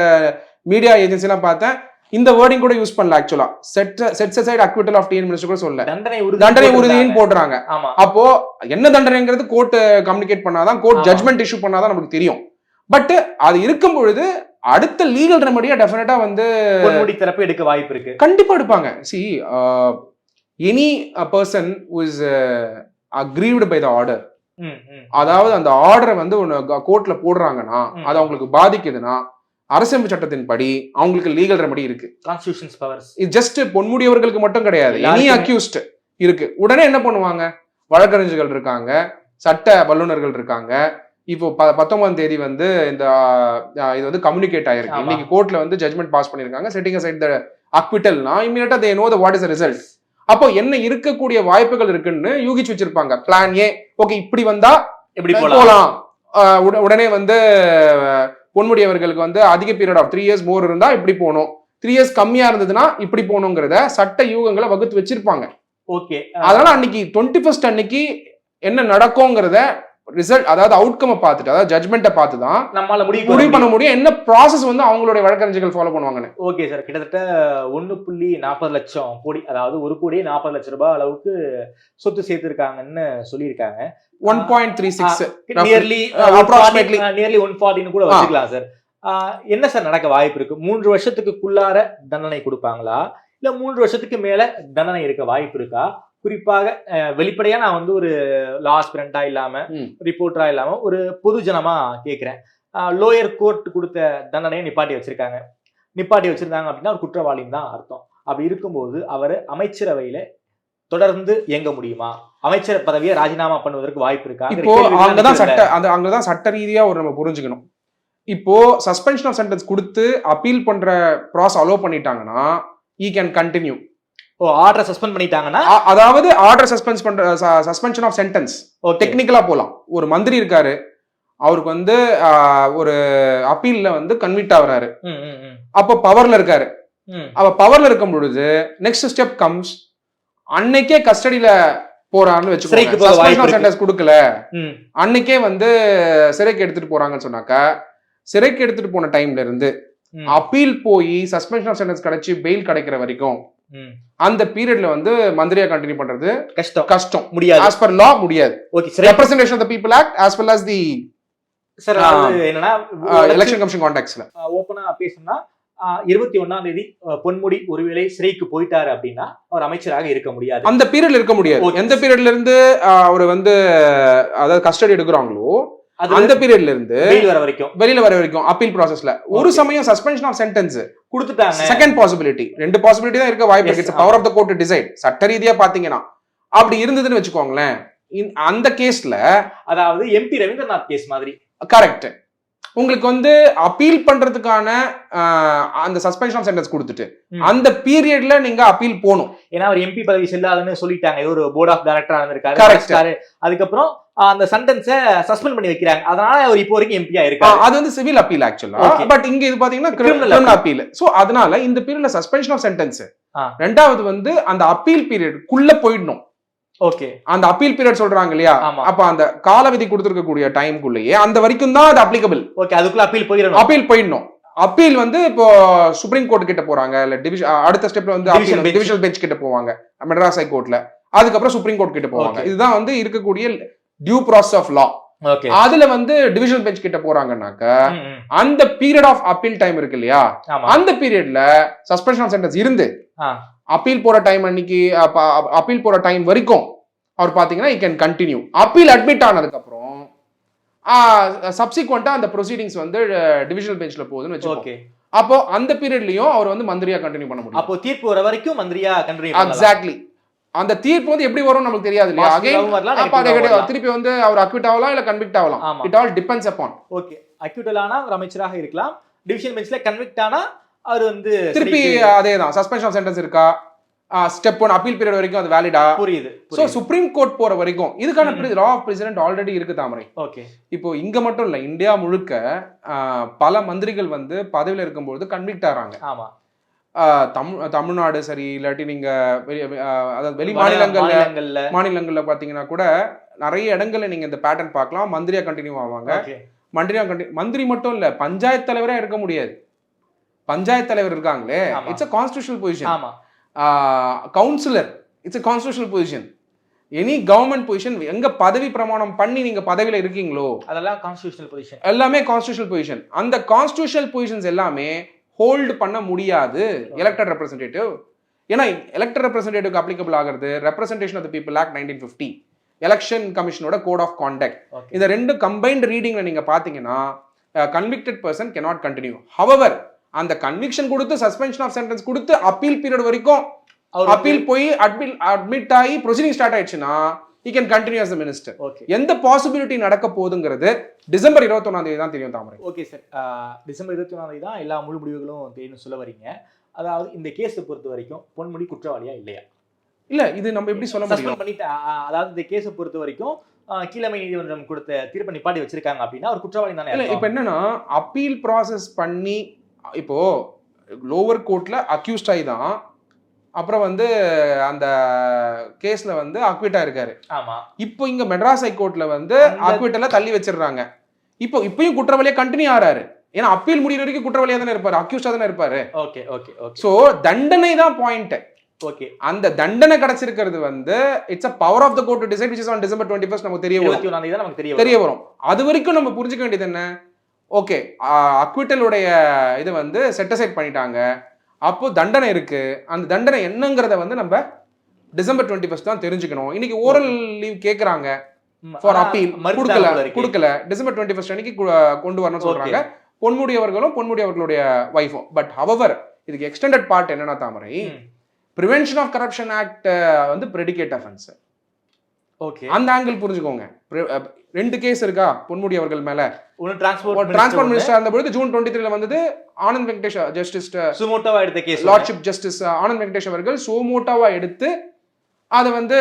[SPEAKER 4] மீடியா ஏஜென்சிலாம் பார்த்தேன். இந்த வேர்டிங் கூட யூஸ் பண்ணல ஆக்சுவலா set set side acquittal of TN minister கூட சொல்லல.
[SPEAKER 5] தண்டனை
[SPEAKER 4] தண்டனை. உறுதின்னு போடுறாங்க அப்போ என்ன தண்டனைங்கிறது கோர்ட் கம்யூனிகேட் பண்ணாதான் கோர்ட். ஜட்மெண்ட் இஷ்யூ பண்ணாதான் நமக்கு தெரியும். பட் அது இருக்கும் பொழுது அடுத்த லீகல் ரெமடியா டெஃபினட்டா வந்து
[SPEAKER 5] பொன்முடி தரப்பு எடுக்க வாய்ப்பு இருக்கு.
[SPEAKER 4] கண்டிப்பா எடுப்பாங்க. See any person is aggrieved by
[SPEAKER 5] the order.
[SPEAKER 4] அதாவது அந்த ஆர்டரை வந்து ஒன்று கோர்ட்ல போடுறாங்கன்னா. அது அவங்களுக்கு பாதிக்குதுன்னா அரசியல் சட்டத்தின்படி அவங்களுக்கு லீகல் ரெமடி இருக்கு.
[SPEAKER 5] கான்ஸ்டியூஷன்ஸ் பவர்ஸ்
[SPEAKER 4] இது ஜஸ்ட் பொன்முடியவர்களுக்கு மட்டும் கிடையாது. எனி. அக்யூஸ்ட் இருக்கு. உடனே என்ன பண்ணுவாங்க? வழக்கறிஞர்கள் இருக்காங்க சட்ட வல்லுநர்கள் இருக்காங்க இப்போ ப பத்தொன்பதாம் தேதி வந்து இந்த இது வந்து கம்யூனிகேட் ஆயிருக்கு. இன்னைக்கு கோர்ட்ல வந்து ஜட்மெண்ட் பாஸ் பண்ணிருக்காங்க setting side the அக்விட்டல்னா immediately they know the what is result அப்போ என்ன இருக்கக்கூடிய வாய்ப்புகள் இருக்குன்னு யூகிச்சு வச்சிருப்பாங்க. பிளான் ஏ ஓகே இப்படி வந்தா
[SPEAKER 5] எப்படி
[SPEAKER 4] உட- உடனே வந்து ஆஹ், பொன்முடி அவர்களுக்கு வந்து அதிக period of three years more இருந்தா இப்படி போகணும். த்ரீ இயர்ஸ் கம்மியா இருந்ததுன்னா இப்படி போகணுங்கிறத சட்ட யூகங்களை வகுத்து வச்சிருப்பாங்க.
[SPEAKER 5] ஓகே.
[SPEAKER 4] அதனால அன்னைக்கு டுவெண்ட்டி ஃபர்ஸ்ட் அன்னைக்கு என்ன நடக்குங்கிறத ரிசல்ட் அதாவது அவுட்கமை பார்த்துட்டு அதாவது ஜட்மெண்ட்டை பார்த்து தான்
[SPEAKER 5] நம்மால முடிவு
[SPEAKER 4] முடிவு பண்ண முடியும். என்ன ப்ராசஸ் வந்து அவங்களுடைய வழக்கறிஞர்கள் ஃபாலோ பண்ணுவாங்கன்னு.
[SPEAKER 5] ஓகே சார் கிட்டத்தட்ட ஒன்னு புள்ளி நாற்பது லட்சம் கோடி அதாவது ஒரு கோடியே நாற்பது லட்சம் ரூபாய் அளவுக்கு சொத்து சேர்த்திருக்காங்கன்னு சொல்லியிருக்காங்க.
[SPEAKER 4] One point three
[SPEAKER 5] six
[SPEAKER 4] nearly approximately.
[SPEAKER 5] Nearly one ஃபார்ட்டின்னு கூட. வச்சுக்கலாம் சார் என்ன சார் நடக்க வாய்ப்பு இருக்கு? மூன்று வருஷத்துக்குள்ளார தண்டனை கொடுப்பாங்களா? இல்ல மூன்று வருஷத்துக்கு மேல தண்டனை இருக்க வாய்ப்பு இருக்கா? குறிப்பாக வெளிப்படையா நான் வந்து ஒரு லாஸ்பிரண்டா இல்லாம
[SPEAKER 4] ம்.
[SPEAKER 5] ரிப்போர்ட்டரா இல்லாம ஒரு பொது ஜனமா கேட்கிறேன் லோயர் கோர்ட் கொடுத்த தண்டனையை நிப்பாட்டி வச்சிருக்காங்க. நிப்பாட்டி வச்சிருந்தாங்க அப்படின்னா ஒரு குற்றவாளின்னு தான் அர்த்தம். அப்படி இருக்கும்போது அவர் அமைச்சரவையில தொடர்ந்து இயங்க முடியுமா? அமைச்சர் பதவியை ராஜினாமா பண்ணுவதற்கு வாய்ப்பு இருக்கா?
[SPEAKER 4] இப்போ அங்கதான் சட்ட அந்த அங்கதான் சட்ட ரீதியா ஒரு நம்ம புரிஞ்சுக்கணும். இப்போ சஸ்பென்ஷன் ஆஃப் சென்டென்ஸ் கொடுத்து அப்பீல் பண்ற ப்ராஸ் அலோவ் பண்ணிட்டாங்கன்னா ஈ கேன் கண்டினியூ
[SPEAKER 5] ஓ ஆர்டரை சஸ்பெண்ட் பண்ணிட்டாங்கன்னா
[SPEAKER 4] அதாவது ஆர்டர் சஸ்பென்ஸ் பண்ற சஸ்பென்ஷன் ஆஃப் சென்டென்ஸ் டெக்னிக்கலா போலாம் ஒரு மந்திரி இருக்காரு அவருக்கு வந்து ஒரு அப்பீல்ல வந்து கன்விட் ஆகுறாரு அப்போ பவர்ல இருக்காரு. அவ பவர்ல இருக்கும் பொழுது நெக்ஸ்ட் ஸ்டெப் கம்ஸ் அன்னைக்கே கஸ்டடியில போறான்னு வச்சுக்கோங்க. சென்டென்ஸ் கொடுக்கல. அன்னைக்கே வந்து சிறைக்கு எடுத்துட்டு போறாங்கன்னு சொன்னாக்கா சிறைக்கு எடுத்துட்டு போன டைம்ல இருந்து. அப்பீல் போய் சஸ்பென்ஷன் ஆஃப் சென்டென்ஸ் கிடைச்சி பெயில் கிடைக்கிற வரைக்கும். அந்த பீரியட்ல வந்து மந்திரியா கண்டினியூ பண்றது
[SPEAKER 5] கஷ்டம்.
[SPEAKER 4] கஷ்டம்.
[SPEAKER 5] முடியாது.
[SPEAKER 4] ஆஸ் பர் லா முடியாது.
[SPEAKER 5] ஓகே சரி
[SPEAKER 4] representation of the people act as well as
[SPEAKER 5] the sir என்னன்னா
[SPEAKER 4] எலெக்ஷன் கமிஷன் கான்டாக்ட்ஸ்ல
[SPEAKER 5] ஓப்பனா பேசணும்னா இருபத்தி ஒன்னாம் தேதி பொன்முடி ஒருவேளை சிறைக்கு போயிட்டாரு அப்படின்னா அவர் அமைச்சராக இருக்க முடியாது.
[SPEAKER 4] அந்த பீரியட்ல இருக்க முடியாது. எந்த பீரியட்ல இருந்து அவர் வந்து அதாவது கஸ்டடி எடுக்கிறாங்களோ அந்த பீரியட்ல இருந்து
[SPEAKER 5] வெயில் வர வரைக்கும்.
[SPEAKER 4] வெளியில வர வரைக்கும் அப்பீல் ப்ராசஸ்ல ஒரு. சமயம் சஸ்பென்ஷன் ஆஃப் சென்டென்ஸ்
[SPEAKER 5] கொடுத்துட்டாங்க.
[SPEAKER 4] செகண்ட் பாசிபிலிட்டி ரெண்டு பாசிபிலிட்டி தான் இருக்க வாய்ப்பு இருக்கு. Power of the court decide சட்ட ரீதியா பாத்தீங்கன்னா அப்படி இருந்ததுன்னு வச்சுக்கோங்களேன் அந்த கேஸ்ல
[SPEAKER 5] அதாவது எம்பி ரவீந்திரநாத் கேஸ் மாதிரி.
[SPEAKER 4] கரெக்ட் உங்களுக்கு வந்து அப்பீல் பண்றதுக்கான அந்த சஸ்பென்ஷன் ஆஃப் சென்டென்ஸ் கொடுத்துட்டு. அந்த பீரியட்ல நீங்க அப்பீல் போகணும்.
[SPEAKER 5] ஏன்னா அவர் எம்பி பதவி செல்லாதுன்னு சொல்லிட்டாங்க. ஒரு போர்ட் ஆஃப் டைரக்டரா இருந்திருக்காரு. அதுக்கப்புறம் அந்த சென்டென்ஸை சஸ்பெண்ட் பண்ணி வைக்கிறாங்க. அதனால அவர் இப்போ வரைக்கும் எம்பியா
[SPEAKER 4] ஆ,
[SPEAKER 5] இருக்காரு.
[SPEAKER 4] அது வந்து சிவில் அப்பீல் ஆக்சுவலா. பட் இங்க இது பாத்தீங்கன்னா கிரிமினல் அப்பீல் சோ அதனால இந்த பீரியட்ல சஸ்பென்ஷன் ஆஃப் சென்டென்ஸ். ரெண்டாவது வந்து அந்த அப்பீல் பீரியட் குள்ள போயிடணும்.
[SPEAKER 5] ஓகே
[SPEAKER 4] அந்த அப்பீல் பீரியட் சொல்றாங்க இல்லையா. அப்ப அந்த காலவிதி கொடுத்திருக்கக்கூடிய டைம்குள்ளேயே அந்த வரைக்கும் தான் அது அப்ளிகபிள்
[SPEAKER 5] ஓகே அதுக்குள்ள அப்பீல் போயிடணும்.
[SPEAKER 4] அப்பீல் போயிடணும். அப்பீல் வந்து இப்போ சுப்ரீம் கோர்ட் கிட்ட போறாங்க. இல்ல டிவிஷன் அடுத்த ஸ்டெப்ல வந்து. டிவிஷனல் பெஞ்ச் கிட்ட போவாங்க. மெட்ராஸ் ஹை கோர்ட்ல அதுக்கப்புறம் சுப்ரீம் கோர்ட் கிட்ட போவாங்க. இதுதான் வந்து இருக்கக்கூடிய டியூ ப்ராசஸ் ஆஃப் லா அதுல வந்து டிவிஷனல் பெஞ்ச் கிட்ட போறாங்கன்னாக்க. அந்த பீரியட் ஆஃப் அப்பீல் டைம் இருக்கு இல்லையா? அந்த பீரியட்ல சஸ்பென்ஷன் சென்டென்ஸ் இருந்து. அப்பீல் போற டைம் அன்னைக்கு அப்பீல் போற டைம் வரைக்கும் அவர் பாத்தீங்கன்னா he can continue appeal admit ஆனதுக்கு அப்புறம் சப்சிக்வெண்டா அந்த ப்ரொசீடிங்ஸ் வந்து டிவிஷனல் பெஞ்ச்ல போகுதுன்னு வச்சுக்கோங்க அப்போ அந்த பீரியட்லயும் அவர் வந்து மந்திரியா கண்டினியூ பண்ண முடியும்.
[SPEAKER 5] அப்போ தீர்ப்பு வர வரைக்கும் மந்திரியா கண்டினியூ
[SPEAKER 4] எக்ஸாக்ட்லி அந்த தீர்ப்பு வந்து எப்படி வரும் நமக்கு தெரியாது இல்லையா? அகைன். திருப்பி வந்து அவர் அக்விட் ஆகலாம் இல்ல கன்விக்ட் ஆகலாம். It all depends upon
[SPEAKER 5] okay அக்யூட்டலானா ஒரு அமைச்சராக இருக்கலாம். டிவிஷன் பெஞ்ச்ல கன்விக்ட் ஆனா அவர் வந்து
[SPEAKER 4] திருப்பி அதே தான் சஸ்பென்ஷன் சென்டென்ஸ் இருக்கா? ஸ்டெப் ஒன் அப்பீல் பீரியட் வரைக்கும் அது வேலிடா
[SPEAKER 5] புரியுது
[SPEAKER 4] சோ சுப்ரீம் கோர்ட் போற வரைக்கும் இதுக்கான. லா ஆஃப் பிரசிடென்ட் ஆல்ரெடி இருக்கு தாமரை.
[SPEAKER 5] ஓகே
[SPEAKER 4] இப்போ இங்க மட்டும் இல்ல இந்தியா முழுக்க பல மந்திரிகள் வந்து பதவியில இருக்கும்போது கன்விக்ட் ஆறாங்க.
[SPEAKER 5] ஆமா.
[SPEAKER 4] தமிழ் தமிழ்நாடு சரி இல்லாட்டி நீங்க அதாவது வெளி மாநிலங்கள்ல
[SPEAKER 5] மாநிலங்கள்ல.
[SPEAKER 4] பாத்தீங்கன்னா கூட நிறைய இடங்கள்ல நீங்க இந்த பேட்டர்ன் பார்க்கலாம். மந்திரியா கண்டினியூ ஆவாங்க. மந்திரியா கண்டி மந்திரி மட்டும் இல்ல பஞ்சாயத்து தலைவரே இருக்க முடியாது. பஞ்சாயத்து தலைவர் இருக்காங்களே. It's a constitutional
[SPEAKER 5] position
[SPEAKER 4] councillor it's a constitutional position any government position எங்க பதவி பிரமாணம் பண்ணி நீங்க பதவியில இருக்கீங்களோ
[SPEAKER 5] அதெல்லாம் கான்ஸ்டிடியூஷனல் பொசிஷன்
[SPEAKER 4] எல்லாமே கான்ஸ்டியூஷனல் பொசிஷன் அந்த கான்ஸ்டியூஷனல் பொசிஷன்ஸ் எல்லாமே ஹோல்டு பண்ண முடியாது. எலெக்டட் ரெப்ரசன்டேட்டிவ் ஏன்னா எலெக்டட் ரெப்ரசன்டேட்டிவ் அப்ளிகபிள் ஆகிறது representation of people act nineteen fifty election கமிஷனோட code of conduct
[SPEAKER 5] okay
[SPEAKER 4] இந்த ரெண்டு கம்பைன்ட் ரீடிங்ல நீங்க பாத்தீங்கன்னா convicted person cannot continue however அந்த கன்விக்ஷன் கொடுத்து சஸ்பென்ஷன் ஆஃப் சென்டென்ஸ் கொடுத்து அப்பீல் பீரியட் வரைக்கும் அப்பீல் போய் அட்மிட் அட்மிட் ஆகி ப்ரொசீடிங் ஸ்டார்ட் ஆயிடுச்சுன்னா he can continue a minister
[SPEAKER 5] okay
[SPEAKER 4] எந்த பாசிபிலிட்டி நடக்க போகுதுங்கிறது டிசம்பர் இருபத்தொன்னாம் தேதி தான் தெரியும் தாமரை.
[SPEAKER 5] ஓகே சார் டிசம்பர் இருபத்தி ஒன்றாம் தேதி தான் எல்லா முழு முடிவுகளும் தெரியும்னு சொல்ல வரீங்க? அதாவது இந்த கேஸை பொறுத்த வரைக்கும் பொன்முடி குற்றவாளியா இல்லையா?
[SPEAKER 4] இல்ல இது நம்ம எப்படி சொல்ல முடியும்?
[SPEAKER 5] பண்ணிட்டு அதாவது இந்த கேஸை பொறுத்த வரைக்கும் கீழமை நீதிமன்றம் கொடுத்த தீர்ப்பை நிப்பாட்டி வச்சிருக்காங்க அப்படின்னா அவர் குற்றவாளி தானே
[SPEAKER 4] இல்ல? இப்ப என்னன்னா அப்பீல் ப்ராசஸ் பண்ணி இப்போ லோவர் கோர்ட்ல அக்யூஸ்ட் ஆகி தான் அப்புறம் வந்து அந்த கேஸ்ல வந்து அக்விட் ஆயிருக்காரு
[SPEAKER 5] ஆமா.
[SPEAKER 4] இப்போ இங்க மெட்ராஸ் ஹைகோர்ட்ல வந்து அக்விட்டல தள்ளி வச்சிடுறாங்க. இப்போ இப்பயும் குற்றவாளியா கண்டினியூ ஆறாரு. ஏன்னா அப்பீல் முடியிற வரைக்கும் குற்றவாளியா தானே இருப்பாரு அக்யூஸ்டா தானே இருப்பாரு.
[SPEAKER 5] Okay okay okay.
[SPEAKER 4] சோ தண்டனை தான் பாயிண்ட்
[SPEAKER 5] ஓகே.
[SPEAKER 4] அந்த தண்டனை கிடைச்சிருக்கிறது வந்து it's a power of the court to decide which is on December twenty first நமக்கு தெரிய வரும்.
[SPEAKER 5] நமக்கு தெரிய வரும்.
[SPEAKER 4] அது வரைக்கும் நம்ம புரிஞ்சுக்க வேண்டியது என்ன? ஓகே அக்விட்டலுடைய இதை வந்து செட்டசைட் பண்ணிட்டாங்க. அப்போ தண்டனை இருக்கு. அந்த தண்டனை என்னங்கிறத வந்து நம்ம டிசம்பர் டுவெண்ட்டி ஃபர்ஸ்ட் தான் தெரிஞ்சுக்கணும். இன்னைக்கு ஓரல் லீவ் கேக்குறாங்க
[SPEAKER 5] ம்,
[SPEAKER 4] ஃபார் அப்பீல் கொடுக்கல. கொடுக்கல. டிசம்பர் டுவெண்ட்டி ஃபர்ஸ்ட் அன்னைக்கு கொண்டு வரணும்னு சொல்றாங்க. பொன்முடி அவர்களும் பொன்முடி அவர்களுடைய ஒய்ஃபும் பட் ஹவவர் இதுக்கு எக்ஸ்டெண்டட் பார்ட் என்னன்னா தாமரை. ப்ரிவென்ஷன் ஆஃப் கரப்ஷன் ஆக்ட் வந்து ப்ரெடிகேட் அஃபென்ஸ்
[SPEAKER 5] ஓகே.
[SPEAKER 4] அந்த ஆங்கிள் புரிஞ்சுக்கோங்க. ரெண்டு கேஸ் இருக்கா? பொன்முடி அவர்கள் மேல.
[SPEAKER 5] டிரான்ஸ்போர்ட்
[SPEAKER 4] டிரான்ஸ்போர்ட் மினிஸ்டர் இருந்த பொழுது ஜூன் டுவெண்ட்டி த்ரீல வந்தது ஆனந்த் வெங்கடேஷ் ஜஸ்டிஸ்
[SPEAKER 5] சுமோட்டோவா எடுத்த case
[SPEAKER 4] lordship justice Anand Venkatesh அவர்கள் சோமோட்டாவா எடுத்து அதை வந்து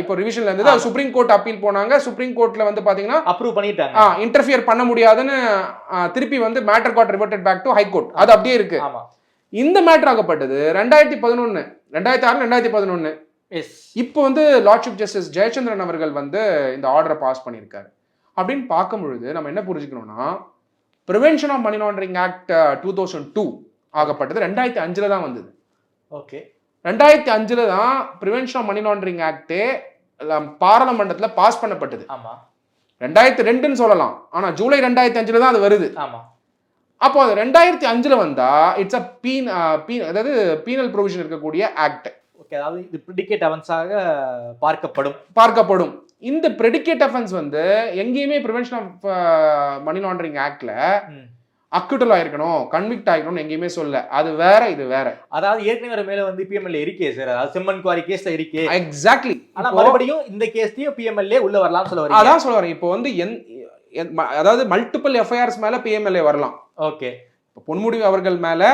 [SPEAKER 4] இப்போ ரிவிஷன்ல இருந்தது. அது சுப்ரீம் கோர்ட் அப்பீல் போனாங்க. சுப்ரீம் கோர்ட்ல வந்து பாத்தீங்கன்னா
[SPEAKER 5] அப்ரூவ் பண்ணிட்டாங்க.
[SPEAKER 4] இன்டர்ஃபியர் பண்ண முடியாதுன்னு திருப்பி வந்து matter got reverted back to high court அது அப்படியே இருக்கு. இந்த மேட்டர் ஆகப்பட்டது ரெண்டாயிரத்தி பதினொன்னு ரெண்டாயிரத்தி ஆறு ரெண்டாயிரத்தி பதினொன்னு. இப்போ வந்து லார்ட்ஷிப் ஜஸ்டிஸ் ஜெயச்சந்திரன் அவர்கள் வந்து இந்த ஆர்டரை பாஸ் பண்ணியிருக்காரு. அப்படின்னு பார்க்கும் பொழுது நம்ம என்ன புரிஞ்சுக்கணும்னா prevention of money laundering act two thousand two ஆகப்பட்டது. ரெண்டாயிரத்தி அஞ்சுல தான் வந்தது.
[SPEAKER 5] ஓகே
[SPEAKER 4] ரெண்டாயிரத்தி அஞ்சுல தான் ப்ரிவென்ஷன் ஆஃப் மணி லாண்டரிங் ஆக்டே பாராளுமன்றத்தில் பாஸ் பண்ணப்பட்டது.
[SPEAKER 5] ஆமா.
[SPEAKER 4] ரெண்டாயிரத்தி ரெண்டுன்னு சொல்லலாம். ஆனா ஜூலை ரெண்டாயிரத்தி அஞ்சுல தான் அது வருது.
[SPEAKER 5] ஆமா.
[SPEAKER 4] அப்போ அது ரெண்டாயிரத்தி அஞ்சுல வந்தா இட்ஸ் அ பீன் பீன் அதாவது பீனல் ப்ரொவிஷன் இருக்கக்கூடிய ஆக்ட்
[SPEAKER 5] ஓகே அதாவது இது ப்ரிடிகேட் அவன்ஸாக பார்க்கப்படும்.
[SPEAKER 4] பார்க்கப்படும். இந்த ப்ரெடிகேட் அஃபென்ஸ் வந்து எங்கேயுமே ப்ரிவென்ஷன் ஆஃப் மணி லாண்டரிங் ஆக்ட்ல. அக்யூட்டல் ஆயிருக்கணும் கன்விக்ட் ஆயிருக்கணும்னு எங்கேயுமே சொல்ல அது வேற இது வேற.
[SPEAKER 5] அதாவது ஏற்கனவே மேல வந்து பிஎம்எல்ஏ இருக்கே சார் அதாவது செம்மன் குவாரி கேஸ்ல இருக்கே.
[SPEAKER 4] எக்ஸாக்ட்லி
[SPEAKER 5] ஆனா மறுபடியும் இந்த கேஸ்லயும் பிஎம்எல்ஏ உள்ள வரலாம்னு சொல்ல வரீங்க.
[SPEAKER 4] அதான் சொல்ல வரேன். இப்போ வந்து என் அதாவது மல்டிபிள் எஃப்ஐஆர்ஸ் மேல பிஎம்எல்ஏ வரலாம்.
[SPEAKER 5] ஓகே
[SPEAKER 4] இப்போ பொன்முடி அவர்கள் மேல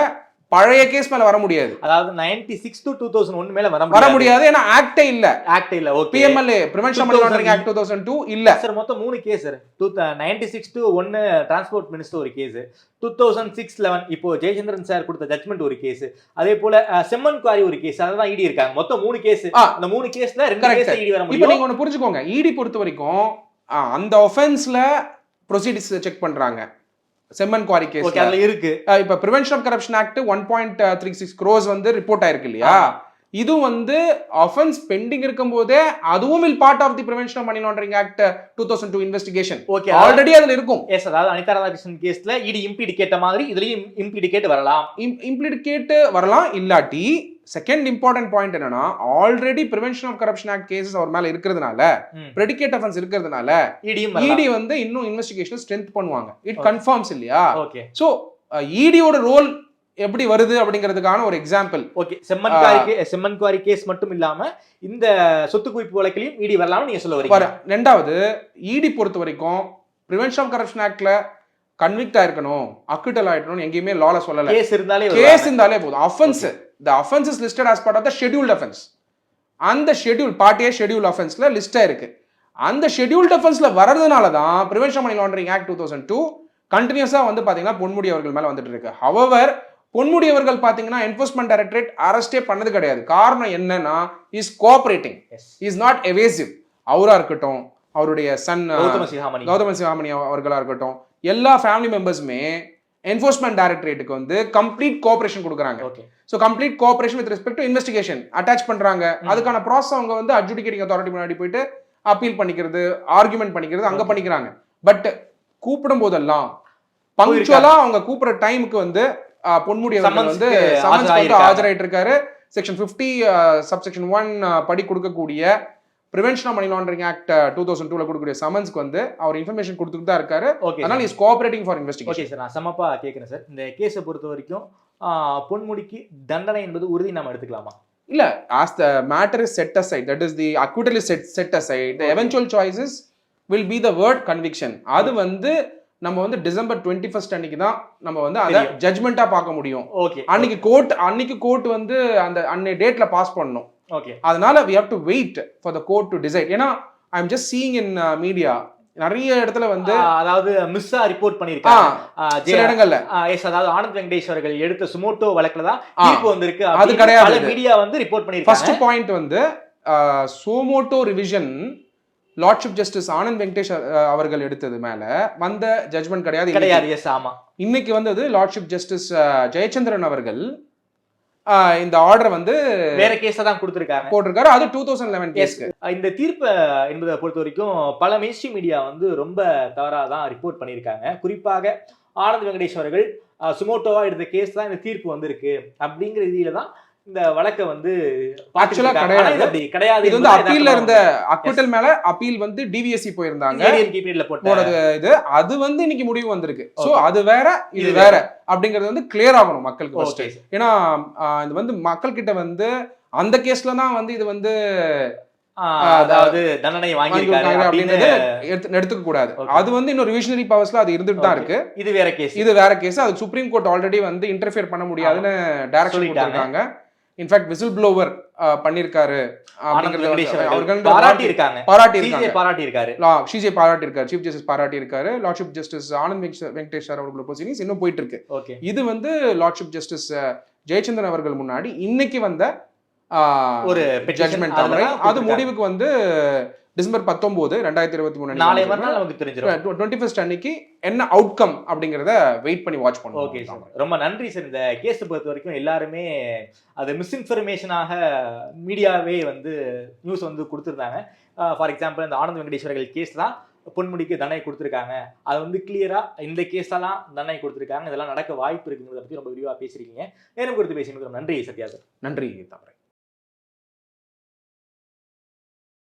[SPEAKER 4] பழைய கேஸ் மேல வர முடியாது.
[SPEAKER 5] அதாவது ninety six to two thousand one மேல வர
[SPEAKER 4] வர முடியாது. ஏன்னா ஆக்டே இல்ல.
[SPEAKER 5] ஆக்ட் இல்ல okay
[SPEAKER 4] PMLA prevention money laundering act two thousand two இல்ல.
[SPEAKER 5] சார் மொத்தம் மூணு case sir two ninety six to ஒன்னு டிரான்ஸ்போர்ட் மினிஸ்டர் ஒரு case two thousand six eleven இப்போ ஜெயச்சந்திரன் சார் கொடுத்த ஜட்மெண்ட் ஒரு கேஸ் அதே போல அஹ், செம்மன் குவாரி ஒரு கேஸ் அதான் இடி இருக்காங்க. மொத்தம் மூணு கேஸ். அந்த மூணு கேஸ்ல ரெண்டு. கேஸ் இடி வர
[SPEAKER 4] இப்போ
[SPEAKER 5] முடியும்.
[SPEAKER 4] நீங்க ஒண்ணு புரிஞ்சுக்கோங்க. இடி பொறுத்த வரைக்கும் அந்த ஒஃபென்ஸ்ல ப்ரொசீடிங்ஸ் செக் பண்றாங்க. செம்மன் குவாரி கேஸ்
[SPEAKER 5] அதுல இருக்கு.
[SPEAKER 4] இப்ப prevention of corruption act one point three six cross வந்து ரிப்போர்ட் ஆயிருக்கு இல்லையா. இது வந்து அஃபென்ஸ் பெண்டிங் இருக்கும்போதே அதுவும் இல் part of the prevention of money laundering act two thousand two investigation
[SPEAKER 5] okay
[SPEAKER 4] already அதுல இருக்கும்.
[SPEAKER 5] எஸ் அதாவது அனிதா ராதாகிருஷ்ணன் கேஸ்ல இடி இம்பீடு கேட்ட மாதிரி இதுலயும் இம்பீடு கேட்டு வரலாம்.
[SPEAKER 4] இம்ப்ளிகேட் வரலாம். இல்லாட்டி செகண்ட் இம்பார்ட்டன்ட் பாயிண்ட் என்னன்னா already prevention of corruption act cases அவர் மேல இருக்கிறதுனால. ப்ரெடிகேட் அஃபென்ஸ் இருக்கிறதுனால இடி வந்து இன்னும் இன்வெஸ்டிகேஷன் ஸ்ட்ரென்த் பண்ணுவாங்க. இட் கன்ஃபார்ம்ஸ் இல்லையா?
[SPEAKER 5] ஓகே
[SPEAKER 4] ஸோ இடியோட ரோல் எப்படி வருது அப்படிங்கிறதுக்கான ஒரு எக்ஸாம்பிள்
[SPEAKER 5] ஓகே செம்மன் குவாரி செம்மன் குவாரி கேஸ் மட்டும் இல்லாம இந்த சொத்து குவிப்பு வழக்கிலையும் இடி வரலாம்னு நீங்க சொல்ல வரீங்க.
[SPEAKER 4] ரெண்டாவது இடி பொறுத்த வரைக்கும் ப்ரிவென்ஷன் ஆஃப் கரப்ஷன் ஆக்ட்ல கன்விக்ட் ஆயிருக்கணும் அக்விட்டல் ஆயிடணும் எங்கேயுமே லால சொல்லல.
[SPEAKER 5] கேஸ் இருந்தாலே
[SPEAKER 4] கேஸ். இருந்தாலே போதும். Offence the offence is listed as part of the scheduled offence அந்த ஷெட்யூல் பார்ட் ஏ ஷெட்யூல் அஃபென்ஸ்ல லிஸ்ட் ஆயிருக்கு. அந்த ஷெட்யூல்ட் அஃபென்ஸ்ல வரதுனால தான் prevention money laundering act two thousand two கண்டினியூஸா வந்து பாத்தீங்கன்னா பொன்முடி அவர்கள் மேல வந்துட்டு இருக்கு. ஹவவர் பொன்முடி அவர்கள் பாத்தீங்கன்னா என்ஃபோர்ஸ்மெண்ட் டைரக்டரேட் அரெஸ்டே பண்ணது கிடையாது. காரணம் என்னன்னா is
[SPEAKER 5] cooperating.
[SPEAKER 4] Is not evasive அவரா இருக்கட்டும் அவருடைய சன்
[SPEAKER 5] கௌதம சிகாமணி.
[SPEAKER 4] கௌதம சிவாமணி அவர்களா இருக்கட்டும் எல்லா ஃபேமிலி மெம்பர்ஸுமே என்ஃபோர்ஸ்மெண்ட் டைரக்டரேட்டுக்கு வந்து கம்ப்ளீட் கோஆபரேஷன் கொடுக்குறாங்க.
[SPEAKER 5] Okay
[SPEAKER 4] so complete cooperation with respect to investigation attach பண்றாங்க. அதுக்கான ப்ராசஸ் அவங்க வந்து அட்ஜுடிகேட்டிங் அத்தாரிட்டி முன்னாடி போயிட்டு அப்பீல் பண்ணிக்கிறது ஆர்குமெண்ட் பண்ணிக்கிறது அங்க. பண்ணிக்கிறாங்க. பட் கூப்பிடும் போதெல்லாம் பங்க்சுவலா அவங்க கூப்பிடுற டைமுக்கு வந்து பொன்முடி வந்து. ஆஜராயிட்டு இருக்காரு செக்ஷன் ஃபிஃப்டி சப்செக்ஷன் ஒன் படி கொடுக்கக்கூடிய prevention of money laundering act two thousand டூல கொடுக்கக்கூடிய சமன்ஸ்க்கு வந்து அவர் இன்ஃபர்மேஷன் கொடுத்துட்டு தான் இருக்காரு.
[SPEAKER 5] ஓகே
[SPEAKER 4] அதனால is cooperating for investigation
[SPEAKER 5] okay sir நான் சமப்பா கேட்குறேன் சார் இந்த கேஸை பொறுத்த வரைக்கும் பொன்முடிக்கு தண்டனை என்பது உறுதி நம்ம எடுத்துக்கலாமா?
[SPEAKER 4] இல்ல as the matter is set aside that is the is set set aside the eventual choices will be the word conviction. அது வந்து நம்ம வந்து டிசம்பர் டுவெண்ட்டி ஃபர்ஸ்ட் அன்னைக்கு தான் நம்ம வந்து அதை
[SPEAKER 5] தெரியும்.
[SPEAKER 4] ஜட்மெண்டா பார்க்க முடியும்.
[SPEAKER 5] ஓகே
[SPEAKER 4] அன்னைக்கு கோர்ட் அன்னைக்கு கோர்ட் வந்து அந்த அன்னை டேட்ல பாஸ் பண்ணணும்.
[SPEAKER 5] ஓகே
[SPEAKER 4] அதனால we have to wait for the court to decide. ஏன்னா I am just seeing in media நிறைய இடத்துல வந்து
[SPEAKER 5] அதாவது மிஸ்ஸா ரிப்போர்ட் பண்ணிருக்காங்க
[SPEAKER 4] சில இடங்கள்ல.
[SPEAKER 5] yes, அதாவது ஆனந்த் வெங்கடேஷ் அவர்கள் எடுத்த சுமோட்டோ வழக்குல தான் தீர்ப்பு வந்திருக்கு
[SPEAKER 4] அது கிடையாது.
[SPEAKER 5] மீடியா வந்து ரிப்போர்ட்
[SPEAKER 4] ஃபர்ஸ்ட்
[SPEAKER 5] பண்ணிருக்காங்க
[SPEAKER 4] பாயிண்ட் வந்து suo motu revision lordship justice Anand Venkatesh அவர்கள் எடுத்தது மேல வந்த ஜட்மெண்ட் கிடையாது.
[SPEAKER 5] கிடையாது எஸ் ஆமா.
[SPEAKER 4] இன்னைக்கு வந்தது லார்ட்ஷிப் ஜஸ்டிஸ் ஜெயச்சந்திரன் அவர்கள் இந்த ஆர்டர் வந்து
[SPEAKER 5] வேற கேஸ தான் கொடுத்திருக்காங்க.
[SPEAKER 4] போட்டிருக்காரு. அது டூ தௌசண்ட் லெவன்
[SPEAKER 5] Yes. இந்த தீர்ப்பு என்பதை பொறுத்த வரைக்கும் பல மெயின்ஸ்ட்ரீ மீடியா வந்து ரொம்ப தவறா தான் ரிப்போர்ட் பண்ணியிருக்காங்க. குறிப்பாக ஆனந்த் வெங்கடேஷ் அவர்கள் சுமோட்டோவா எடுத்த கேஸ் தான் இந்த தீர்ப்பு வந்திருக்கு. அப்படிங்கிற ரீதியில தான் இந்த வழக்கை வந்து பார்த்துட்டு
[SPEAKER 4] கிடையாது.
[SPEAKER 5] அப்படி கிடையாது
[SPEAKER 4] இது வந்து அப்பீல்ல இருந்த அக்விட்டல் மேல அப்பீல் வந்து டிவிஎஸ்சி போயிருந்தாங்க.
[SPEAKER 5] ல போட்ட
[SPEAKER 4] போனது இது. அது வந்து இன்னைக்கு முடிவு வந்திருக்கு. சோ. அது வேற இது வேற. அப்படிங்கிறது வந்து கிளியர் ஆகணும் மக்களுக்கு ஏன்னா இது வந்து மக்கள் கிட்ட வந்து அந்த கேஸ்ல தான் வந்து இது வந்து
[SPEAKER 5] அதாவது தண்டனை வாங்கியிருக்காரு அப்படின்னு
[SPEAKER 4] எடுத்துக்க கூடாது. அது வந்து இன்னும் ரிவிஷனரி பவர்ஸ்ல அது இருந்துட்டு தான். இருக்கு.
[SPEAKER 5] இது வேற கேஸ்
[SPEAKER 4] இது வேற கேஸ் அது சுப்ரீம் கோர்ட் ஆல்ரெடி வந்து இன்டர்ஃபியர் பண்ண முடியாதுன்னு டைரக்ஷன். கொடுத்திருக்காங்க. இன்ஃபேக்ட் விசில் ப்ளோவர் பண்ணிருக்காரு
[SPEAKER 5] பாராட்டி இருக்காங்க.
[SPEAKER 4] பாராட்டி இருக்காங்க
[SPEAKER 5] பாராட்டி இருக்காரு
[SPEAKER 4] சிஜே பாராட்டி இருக்காரு சீஃப் ஜஸ்டிஸ் பாராட்டி இருக்காரு லார்ட்ஷிப் ஜஸ்டிஸ் ஆனந்த் வெங்கடேஷ் அவர்களோட ப்ரொசீடிங்ஸ் இன்னும் போயிட்டு இருக்கு இது வந்து லார்ட்ஷிப் ஜஸ்டிஸ் ஜெயச்சந்திரன் அவர்கள் முன்னாடி இன்னைக்கு வந்த
[SPEAKER 5] ஒரு
[SPEAKER 4] ஜட்மெண்ட் அது. முடிவுக்கு வந்து டிசம்பர் பத்தொன்பது ரெண்டாயிரத்தி இருபத்தி மூணு
[SPEAKER 5] நாளை மறுநாள் நமக்கு தெரிஞ்சிடும்
[SPEAKER 4] டுவெண்ட்டி ஃபர்ஸ்ட் அன்னைக்கு என்ன அவுட்கம் அப்படிங்கறத வெயிட் பண்ணி வாட்ச்
[SPEAKER 5] ஓகே
[SPEAKER 4] பண்ணுவோம்
[SPEAKER 5] சார் ரொம்ப நன்றி சார் இந்த கேஸ் பொறுத்த வரைக்கும் எல்லாருமே அது மிஸ்இன்ஃபர்மேஷனாக மீடியாவே வந்து நியூஸ் வந்து கொடுத்துருந்தாங்க. ஃபார் எக்ஸாம்பிள் இந்த ஆனந்த் வெங்கடேஸ்வரர்கள் கேஸ் தான் பொன்முடிக்கு தண்டனை கொடுத்துருக்காங்க. அது வந்து கிளியரா இந்த கேஸ்லாம் தண்டனை கொடுத்துருக்காங்க. இதெல்லாம் நடக்க வாய்ப்பு இருக்குங்கிறத பத்தி ரொம்ப விரிவாக பேசியிருக்கீங்க. நேரம் கொடுத்து பேசினதுக்கு ரொம்ப நன்றி சத்யா சார்
[SPEAKER 4] நன்றி தாமரை